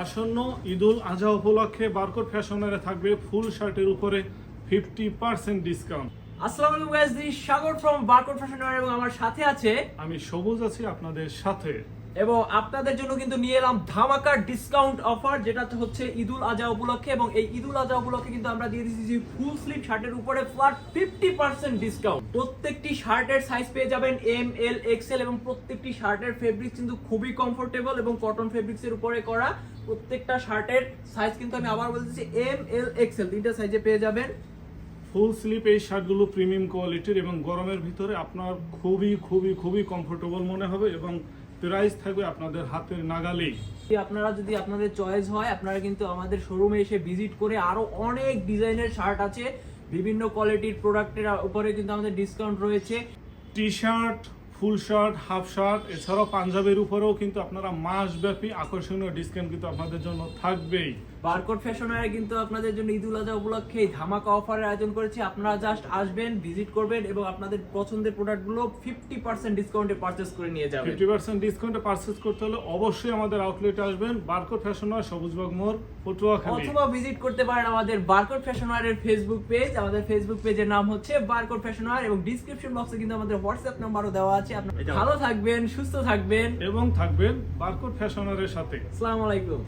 আসন্ন ঈদুল আজহা উপলক্ষে বারকোট ফ্যাশনারে থাকবে ফুল শার্টের উপরে ফিফটি পার্সেন্ট ডিসকাউন্ট আসসালামু আলাইকুম guys this Sagar from Barcode Fashion এবং আমার সাথে আছে আমি সবুজ আছি আপনাদের সাথে। এবং আপনাদের জন্য কিন্তু নিয়ে এলাম ধামাকা ডিসকাউন্ট অফার যেটা হচ্ছে ঈদুল আজহা উপলক্ষে এবং এই ঈদুল আজহা উপলক্ষে কিন্তু আমরা দিয়ে দিচ্ছি ফুল স্লিভ শার্টের উপরে ফ্ল্যাট ফিফটি পার্সেন্ট ডিসকাউন্ট প্রত্যেকটি শার্টের সাইজ পেয়ে যাবেন এম এল এক্সেল এবং প্রত্যেকটি শার্টের ফেব্রিক কিন্তু খুবই কমফোর্টেবল এবং কটন ফেব্রিক্স এর উপরে করা প্রত্যেকটা শার্টের সাইজ কিন্তু আমি আবার বলতেছি এম এল এক্সেল তিনটা সাইজে পেয়ে যাবেন। ফুল স্লিপ এই শার্টগুলো প্রিমিয়াম কোয়ালিটির এবং গরমের ভিতরে আপনার খুবই খুবই খুবই কমফোর্টেবল মনে হবে এবং প্রাইস থাকবে আপনাদের হাতের নাগালেই। আপনারা যদি আপনাদের চয়েস হয় আপনারা কিন্তু আমাদের শোরুমে এসে ভিজিট করে আরও অনেক ডিজাইনের শার্ট আছে। বিভিন্ন কোয়ালিটির প্রোডাক্টের উপরে কিন্তু আমাদের ডিসকাউন্ট রয়েছে। T shirt full shirt half shirt এছাড়াও পাঞ্জাবের উপরেও কিন্তু আপনারা মাসব্যাপী আকর্ষণীয় ডিসকাউন্ট কিন্তু আপনাদের জন্য থাকবেই। বারকোড ফ্যাশনারে কিন্তু আপনাদের জন্য ঈদুল আজহা উপলক্ষে এই ধামাকা অফারের আয়োজন করেছে। আপনারা জাস্ট আসবেন ভিজিট করবেন এবং আপনাদের পছন্দের প্রোডাক্টগুলো ফিফটি পার্সেন্ট ডিসকাউন্টে পারচেস করে নিয়ে যাবেন। ফিফটি পার্সেন্ট ডিসকাউন্টে পারচেস করতে হলে অবশ্যই আমাদের আউটলেটে আসবেন বারকোড ফ্যাশনার সবুজবাগ মোড় পটুয়াখালী। অথবা ভিজিট করতে পারেন আমাদের বারকোড ফ্যাশনারের ফেসবুক পেজ আমাদের ফেসবুক পেজের নাম হচ্ছে বারকোড ফ্যাশনার এবং ডিসক্রিপশন বক্সে কিন্তু আমাদের হোয়াটসঅ্যাপ নাম্বারও দেওয়া আছে। আপনারা ভালো থাকবেন সুস্থ থাকবেন। এবং থাকবেন বারকোড ফ্যাশনারের সাথে। আসসালামু আলাইকুম।